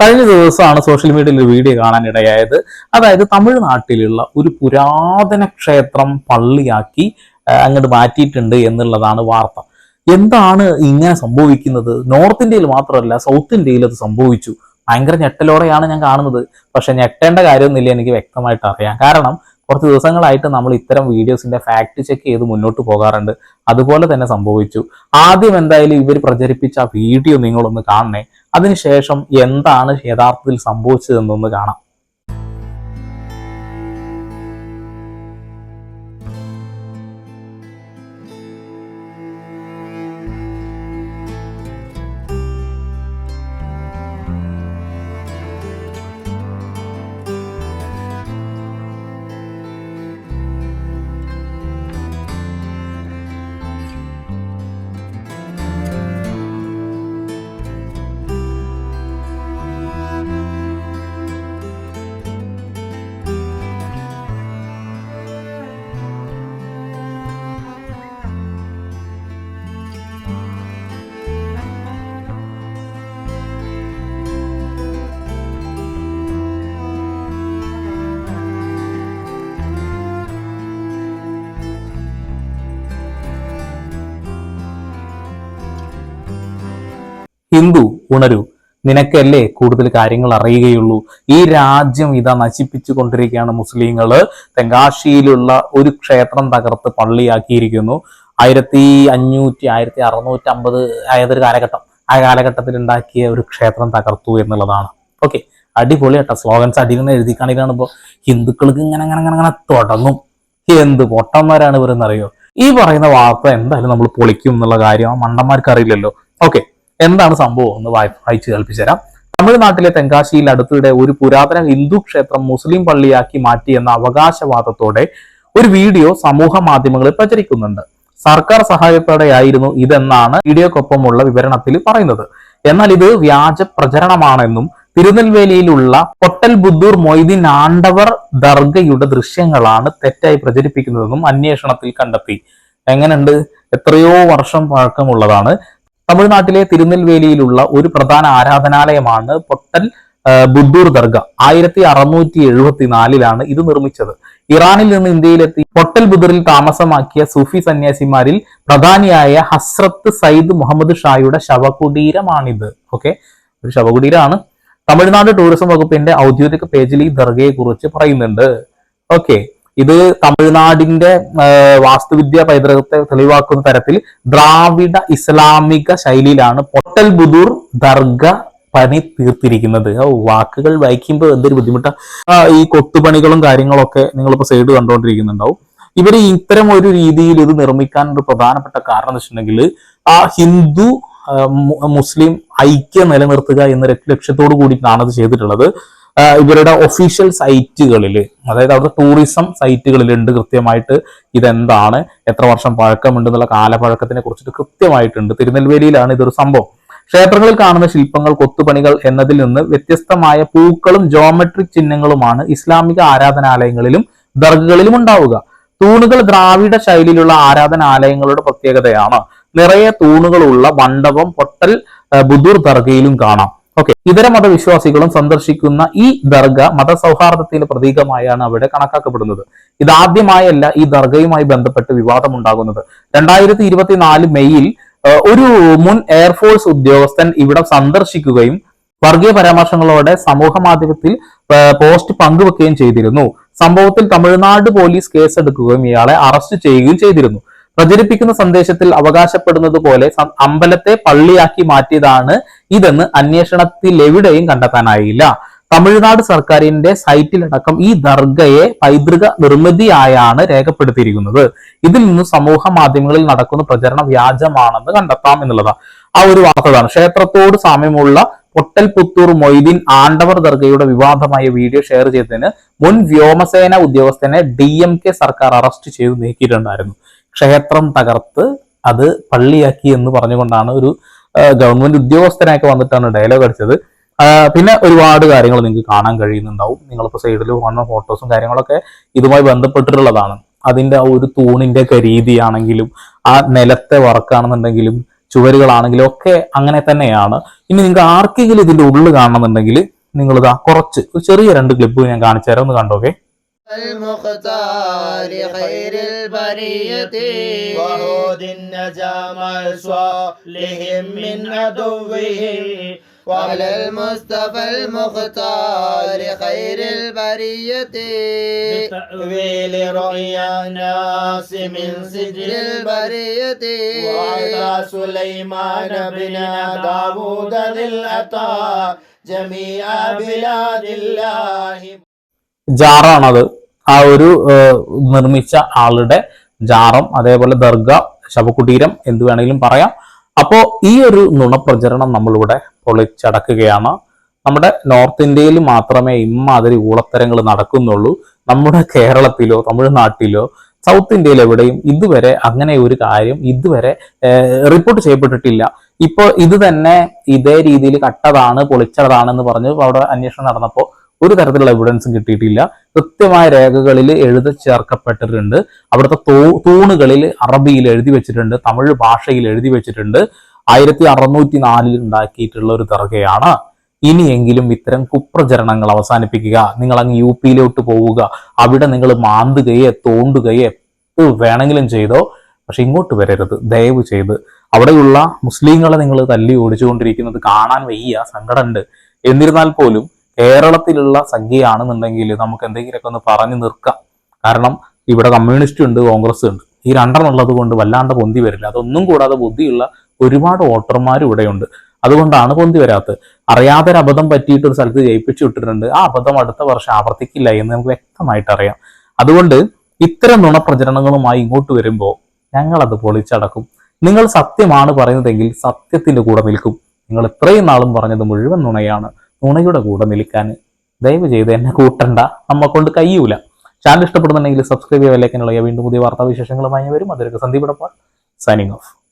കഴിഞ്ഞ ദിവസമാണ് സോഷ്യൽ മീഡിയയിൽ ഒരു വീഡിയോ കാണാനിടയായത് അതായത് തമിഴ്നാട്ടിലുള്ള ഒരു പുരാതന ക്ഷേത്രം പള്ളിയാക്കി അങ്ങോട്ട് മാറ്റിയിട്ടുണ്ട് എന്നുള്ളതാണ് വാർത്ത. എന്താണ് ഇങ്ങനെ സംഭവിക്കുന്നത്? നോർത്ത് ഇന്ത്യയിൽ മാത്രമല്ല സൗത്ത് ഇന്ത്യയിൽ അത് സംഭവിച്ചു. ഭയങ്കര ഞെട്ടലോടെയാണ് ഞാൻ കാണുന്നത്. പക്ഷെ ഞെട്ടേണ്ട കാര്യമൊന്നുമില്ല എനിക്ക് വ്യക്തമായിട്ട് അറിയാം. കാരണം കുറച്ച് ദിവസങ്ങളായിട്ട് നമ്മൾ ഇത്തരം വീഡിയോസിന്റെ ഫാക്ട് ചെക്ക് ചെയ്ത് മുന്നോട്ട് പോകാറുണ്ട്. അതുപോലെ തന്നെ സംഭവിച്ചു. ആദ്യം എന്തായാലും ഇവർ പ്രചരിപ്പിച്ച വീഡിയോ നിങ്ങളൊന്ന് കാണണേ. അതിനുശേഷം എന്താണ് യഥാർത്ഥത്തിൽ സംഭവിച്ചതെന്നൊന്ന് കാണാം. ഹിന്ദു ഉണരൂ നിനക്കല്ലേ കൂടുതൽ കാര്യങ്ങൾ അറിയുകയുള്ളൂ? ഈ രാജ്യം ഇതാ നശിപ്പിച്ചു കൊണ്ടിരിക്കുകയാണ് മുസ്ലിങ്ങൾ തെങ്കാശിയിലുള്ള ഒരു ക്ഷേത്രം തകർത്ത് പള്ളിയാക്കിയിരിക്കുന്നു. ആയിരത്തി അഞ്ഞൂറ്റി ആയിരത്തി അറുന്നൂറ്റി അമ്പത് ആയതൊരു കാലഘട്ടം. ആ കാലഘട്ടത്തിൽ ഉണ്ടാക്കിയ ഒരു ക്ഷേത്രം തകർത്തു എന്നുള്ളതാണ്. ഓക്കെ അടിപൊളി കേട്ടോ. സ്ലോഗൻസ് അടിയിൽ എഴുതി കാണിക്കാണ് ഇപ്പോൾ ഹിന്ദുക്കൾക്ക് ഇങ്ങനെ അങ്ങനെ അങ്ങനെ അങ്ങനെ തുടങ്ങും. എന്ത് പൊട്ടന്മാരാണ് ഇവരെന്നറിയോ? ഈ പറയുന്ന വാർത്ത എന്തായാലും നമ്മൾ പൊളിക്കും എന്നുള്ള കാര്യം മണ്ടന്മാർക്ക് അറിയില്ലല്ലോ ഓക്കെ എന്താണ് സംഭവം എന്ന് വായി വായിച്ചു കേൾപ്പിച്ചു തരാം. തമിഴ്നാട്ടിലെ തെങ്കാശിയിൽ അടുത്തിടെ ഒരു പുരാതന ഹിന്ദു ക്ഷേത്രം മുസ്ലിം പള്ളിയാക്കി മാറ്റി എന്ന അവകാശവാദത്തോടെ ഒരു വീഡിയോ സമൂഹ മാധ്യമങ്ങളിൽ പ്രചരിക്കുന്നുണ്ട്. സർക്കാർ സഹായത്തോടെയായിരുന്നു ഇതെന്നാണ് വീഡിയോക്കൊപ്പമുള്ള വിവരണത്തിൽ പറയുന്നത്. എന്നാൽ ഇത് വ്യാജ പ്രചരണമാണെന്നും തിരുനെൽവേലിയിലുള്ള പൊട്ടൽ ബുദ്ധൂർ മൊയ്തീൻ ആണ്ടവർ ദർഗയുടെ ദൃശ്യങ്ങളാണ് തെറ്റായി പ്രചരിപ്പിക്കുന്നതെന്നും അന്വേഷണത്തിൽ കണ്ടെത്തി. എങ്ങനെയുണ്ട്? എത്രയോ വർഷം പഴക്കമുള്ളതാണ്. തമിഴ്നാട്ടിലെ തിരുനെൽവേലിയിലുള്ള ഒരു പ്രധാന ആരാധനാലയമാണ് പൊട്ടൽ ബുദ്ധൂർ ദർഗ. ആയിരത്തി അറുന്നൂറ്റി എഴുപത്തിനാലിലാണ് ഇത് നിർമ്മിച്ചത്. ഇറാനിൽ നിന്ന് ഇന്ത്യയിലെത്തി പൊട്ടൽ ബുദ്ധറിൽ താമസമാക്കിയ സൂഫി സന്യാസിമാരിൽ പ്രധാനിയായ ഹസ്രത്ത് സയ്യിദ് മുഹമ്മദ് ഷായുടെ ശവകുടീരമാണിത്. ഓക്കെ? ഒരു ശവകുടീരമാണ്. തമിഴ്നാട് ടൂറിസം വകുപ്പിന്റെ ഔദ്യോഗിക പേജിൽ ഈ ദർഗയെ കുറിച്ച് പറയുന്നുണ്ട്. ഓക്കെ? ഇത് തമിഴ്നാടിന്റെ വാസ്തുവിദ്യ പൈതൃകത്തെ തെളിവാക്കുന്ന തരത്തിൽ ദ്രാവിഡ ഇസ്ലാമിക ശൈലിയിലാണ് പൊട്ടൽ ബുദൂർ ദർഗ പണി തീർത്തിരിക്കുന്നത്. വാക്കുകൾ വായിക്കുമ്പോൾ എന്തൊരു ബുദ്ധിമുട്ടാണ് ഈ കൊത്തുപണികളും കാര്യങ്ങളൊക്കെ നിങ്ങളിപ്പോ സൈഡ് കണ്ടുകൊണ്ടിരിക്കുന്നുണ്ടാവും ഇവർ ഇത്തരം ഒരു രീതിയിൽ ഇത് നിർമ്മിക്കാൻ ഒരു പ്രധാനപ്പെട്ട കാരണം എന്ന് വെച്ചിട്ടുണ്ടെങ്കിൽ ആ ഹിന്ദു മുസ്ലിം ഐക്യം നിലനിർത്തുക എന്ന ലക്ഷ്യ- ലക്ഷ്യത്തോടു കൂടിയിട്ടാണ് അത് ചെയ്തിട്ടുള്ളത് ഇവരുടെ ഒഫീഷ്യൽ സൈറ്റുകളിൽ അതായത് അവരുടെ ടൂറിസം സൈറ്റുകളിലുണ്ട് കൃത്യമായിട്ട് ഇതെന്താണ് എത്ര വർഷം പഴക്കമുണ്ട് എന്നുള്ള കാലപഴക്കത്തിനെ കുറിച്ചിട്ട് കൃത്യമായിട്ടുണ്ട്. തിരുനെൽവേലിയിലാണ് ഇതൊരു സംഭവം. ക്ഷേത്രങ്ങളിൽ കാണുന്ന ശില്പങ്ങൾ കൊത്തുപണികൾ എന്നതിൽ നിന്ന് വ്യത്യസ്തമായ പൂക്കളും ജോമെട്രിക് ചിഹ്നങ്ങളുമാണ് ഇസ്ലാമിക ആരാധനാലയങ്ങളിലും ദർഗകളിലും ഉണ്ടാവുക. തൂണുകൾ ദ്രാവിഡ ശൈലിയിലുള്ള ആരാധനാലയങ്ങളുടെ പ്രത്യേകതയാണ്. നിറയെ തൂണുകളുള്ള മണ്ഡപം പൊട്ടൽ ബുദൂർ ദർഗയിലും കാണാം. ഓക്കെ ഇതര മതവിശ്വാസികളും സന്ദർശിക്കുന്ന ഈ ദർഗ മതസൗഹാർദ്ദത്തിന്റെ പ്രതീകമായാണ് അവിടെ കണക്കാക്കപ്പെടുന്നത്. ഇതാദ്യമായല്ല ഈ ദർഗയുമായി ബന്ധപ്പെട്ട് വിവാദമുണ്ടാകുന്നത്. രണ്ടായിരത്തി ഇരുപത്തിനാല് മെയ്യിൽ ഒരു മുൻ എയർഫോഴ്സ് ഉദ്യോഗസ്ഥൻ ഇവിടെ സന്ദർശിക്കുകയും വർഗീയ പരാമർശങ്ങളോടെ സമൂഹ മാധ്യമത്തിൽ പോസ്റ്റ് പങ്കുവെക്കുകയും ചെയ്തിരുന്നു. സംഭവത്തിൽ തമിഴ്നാട് പോലീസ് കേസെടുക്കുകയും ഇയാളെ അറസ്റ്റ് ചെയ്യുകയും ചെയ്തിരുന്നു. പ്രചരിപ്പിക്കുന്ന സന്ദേശത്തിൽ അവകാശപ്പെടുന്നത് പോലെ അമ്പലത്തെ പള്ളിയാക്കി മാറ്റിയതാണ് ഇതെന്ന് അന്വേഷണത്തിൽ എവിടെയും കണ്ടെത്താനായില്ല. തമിഴ്നാട് സർക്കാരിന്റെ സൈറ്റിലടക്കം ഈ ദർഗയെ പൈതൃക നിർമ്മിതിയായാണ് രേഖപ്പെടുത്തിയിരിക്കുന്നത്. ഇതിൽ നിന്ന് സമൂഹ മാധ്യമങ്ങളിൽ നടക്കുന്ന പ്രചരണം വ്യാജമാണെന്ന് കണ്ടെത്താം എന്നുള്ളതാണ് ആ ഒരു വാർത്തതാണ് ക്ഷേത്രത്തോട് സാമ്യമുള്ള പൊട്ടൽ പുത്തൂർ മൊയ്തീൻ ആണ്ടവർ ദർഗയുടെ വിവാദമായ വീഡിയോ ഷെയർ ചെയ്തതിന് മുൻ വ്യോമസേന ഉദ്യോഗസ്ഥനെ ഡി സർക്കാർ അറസ്റ്റ് ചെയ്ത് നീക്കിയിട്ടുണ്ടായിരുന്നു. ക്ഷേത്രം തകർത്ത് അത് പള്ളിയാക്കി എന്ന് പറഞ്ഞുകൊണ്ടാണ് ഒരു ഗവൺമെന്റ് ഉദ്യോഗസ്ഥനൊക്കെ വന്നിട്ടാണ് ഡയലോഗ് അടിച്ചത്. പിന്നെ ഒരുപാട് കാര്യങ്ങൾ നിങ്ങൾക്ക് കാണാൻ കഴിയുന്നുണ്ടാവും. നിങ്ങളിപ്പോൾ സൈഡിൽ വന്ന ഫോട്ടോസും കാര്യങ്ങളൊക്കെ ഇതുമായി ബന്ധപ്പെട്ടിട്ടുള്ളതാണ്. അതിന്റെ ആ ഒരു തൂണിന്റെ ഒക്കെ രീതിയാണെങ്കിലും ആ നിലത്തെ വർക്കാണെന്നുണ്ടെങ്കിലും ചുവരുകളാണെങ്കിലും ഒക്കെ അങ്ങനെ തന്നെയാണ്. ഇനി നിങ്ങൾക്ക് ആർക്കെങ്കിലും ഇതിന്റെ ഉള്ളിൽ കാണണമെന്നുണ്ടെങ്കിൽ നിങ്ങളിത് ആ കുറച്ച് ഒരു ചെറിയ രണ്ട് ക്ലിപ്പ് ഞാൻ കാണിച്ചു തരാം ഒന്ന് കണ്ടോക്കെ. المختار خير البرية وهود النجام صالحهم من عدوهم وعلى المصطفى المختار خير البرية بتأويل رؤيا الناس من سجل البرية البرية وعلى سليمان بن داود ذي العطاء جميع بلاد الله ജാറാണത് ആ ഒരു നിർമ്മിച്ച ആളുടെ ജാറം അതേപോലെ ദർഗ ശവകുടീരം എന്ത് വേണമെങ്കിലും പറയാം. അപ്പോ ഈ ഒരു നുണപ്രചരണം നമ്മളിവിടെ പൊളിച്ചടക്കുകയാണ്. നമ്മുടെ നോർത്ത് ഇന്ത്യയിൽ മാത്രമേ ഇമ്മാതിരി ഊളത്തരങ്ങൾ നടക്കുന്നുള്ളൂ. നമ്മുടെ കേരളത്തിലോ തമിഴ്നാട്ടിലോ സൗത്ത് ഇന്ത്യയിൽ എവിടെയും ഇതുവരെ അങ്ങനെ ഒരു കാര്യം ഇതുവരെ റിപ്പോർട്ട് ചെയ്യപ്പെട്ടിട്ടില്ല. ഇപ്പോൾ ഇത് തന്നെ ഇതേ രീതിയിൽ കട്ടതാണ് പൊളിച്ചതാണെന്ന് പറഞ്ഞ് അവിടെ അന്വേഷണം നടന്നപ്പോൾ ഒരു തരത്തിലുള്ള എവിഡൻസും കിട്ടിയിട്ടില്ല. കൃത്യമായ രേഖകളിൽ എഴുതി ചേർക്കപ്പെട്ടിട്ടുണ്ട്. അവിടുത്തെ തൂണുകളിൽ അറബിയിൽ എഴുതി വെച്ചിട്ടുണ്ട്. തമിഴ് ഭാഷയിൽ എഴുതി വെച്ചിട്ടുണ്ട്. ആയിരത്തി അറുന്നൂറ്റി നാലിൽ ഉണ്ടാക്കിയിട്ടുള്ള ഒരു ദർഗയാണ്. ഇനിയെങ്കിലും ഇത്തരം കുപ്രചരണങ്ങൾ അവസാനിപ്പിക്കുക. നിങ്ങൾ അങ്ങ് യു പിയിലോട്ട് പോവുക. അവിടെ നിങ്ങൾ മാന്തുകയെ തോണ്ടുകയെ എന്ത് വേണമെങ്കിലും ചെയ്തോ പക്ഷെ ഇങ്ങോട്ട് വരരുത്. ദയവ് ചെയ്ത്. അവിടെയുള്ള മുസ്ലിങ്ങളെ നിങ്ങൾ തല്ലി ഓടിച്ചുകൊണ്ടിരിക്കുന്നത് കാണാൻ വയ്യ. സങ്കടമുണ്ട്. എന്നിരുന്നാൽ പോലും കേരളത്തിലുള്ള സംഖ്യയാണെന്നുണ്ടെങ്കിൽ നമുക്ക് എന്തെങ്കിലുമൊക്കെ ഒന്ന് പറഞ്ഞു നിർക്കാം. കാരണം ഇവിടെ കമ്മ്യൂണിസ്റ്റ് ഉണ്ട് കോൺഗ്രസ് ഉണ്ട്. ഈ രണ്ടെണ്ണം കൊണ്ട് വല്ലാണ്ട് പൊന്തി വരില്ല. അതൊന്നും കൂടാതെ ബുദ്ധിയുള്ള ഒരുപാട് വോട്ടർമാർ ഇവിടെയുണ്ട്. അതുകൊണ്ടാണ് പൊന്തി വരാത്തത്. അറിയാതെ അബദ്ധം പറ്റിയിട്ട് ഒരു സ്ഥലത്ത് ജയിപ്പിച്ചു വിട്ടിട്ടുണ്ട്. ആ അബദ്ധം അടുത്ത വർഷം ആവർത്തിക്കില്ല എന്ന് നമുക്ക് വ്യക്തമായിട്ട് അറിയാം. അതുകൊണ്ട് ഇത്തരം നുണപ്രചരണങ്ങളുമായി ഇങ്ങോട്ട് വരുമ്പോൾ ഞങ്ങളത് പൊളിച്ചടക്കും. നിങ്ങൾ സത്യമാണ് പറയുന്നതെങ്കിൽ സത്യത്തിന്റെ കൂടെ നിൽക്കും. നിങ്ങൾ ഇത്രയും നാളും പറഞ്ഞത് മുഴുവൻ നുണയാണ്. നുണയുടെ കൂടെ നിൽക്കാൻ ദയവ് ചെയ്ത് എന്നെ കൂട്ടണ്ട. നമ്മെ കൊണ്ട് കഴിയൂല. ചാനൽ ഇഷ്ടപ്പെടുന്നുണ്ടെങ്കിൽ സബ്സ്ക്രൈബ് ചെയ്യാൻ ചെയ്യുക വീണ്ടും പുതിയ വാർത്താവിശേഷങ്ങളുമായി വരും. അതൊരു സന്ദീപ് സൈനിങ് ഓഫ്